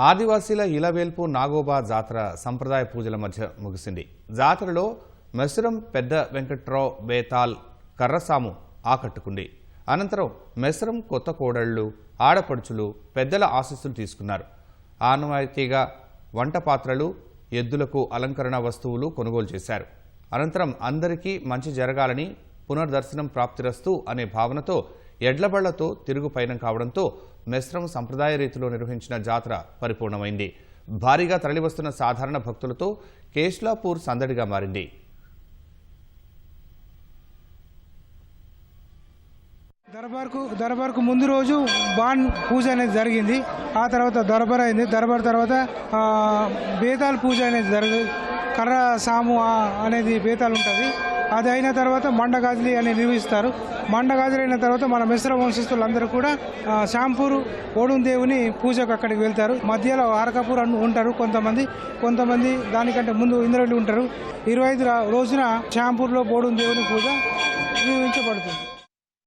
ఆదివాసీల ఇలవేల్పు నాగోబా జాతర సంప్రదాయ పూజల మధ్య ముగిసింది. జాతరలో మెసరం పెద్ద వెంకట్రావు బేతాల్ కర్రసాము ఆకట్టుకుంది. అనంతరం మెసరం కొత్త కోడళ్ళు ఆడపడుచులు పెద్దల ఆశీస్సులు తీసుకున్నారు. ఆనవాయితీగా వంట పాత్రలు ఎద్దులకు అలంకరణ వస్తువులు కొనుగోలు చేశారు. అనంతరం అందరికీ మంచి జరగాలని పునర్దర్శనం ప్రాప్తిరస్తు అనే భావనతో ఎడ్లబళ్ళతో తిరుగు పయనం కావడంతో మెస్రం సంప్రదాయ రీతిలో నిర్వహించిన జాతర పరిపూర్ణమైంది. భారీగా తరలివస్తున్న సాధారణ భక్తులతో కేష్లాపూర్ సందడిగా మారింది. దర్బార్కు దర్బార్కు ముందు రోజు బాన్ పూజ అనేది జరిగింది. ఆ తర్వాత దర్బార్ అయింది. దర్బార్ తర్వాత ఆ, బేతాల్ పూజ అనేది జరిగింది కర్ర సాము అనేది బేతాలు ఉంటుంది. అది అయిన తర్వాత మండగాజులి అని నిర్వహిస్తారు. మండగాజులు అయిన తర్వాత మన మిశ్ర వంశస్థులందరూ కూడా శాంపూరు శాంపూర్ ఓడుం దేవుని పూజకు అక్కడికి వెళ్తారు. మధ్యలో ఆరకపూర్ అని ఉంటారు కొంతమంది. కొంతమంది దానికంటే ముందు ఇంద్రులు ఉంటారు. ఇరవై ఐదు రోజున శాంపూర్లో బోడుం దేవుని పూజ నిర్వహించబడుతుంది.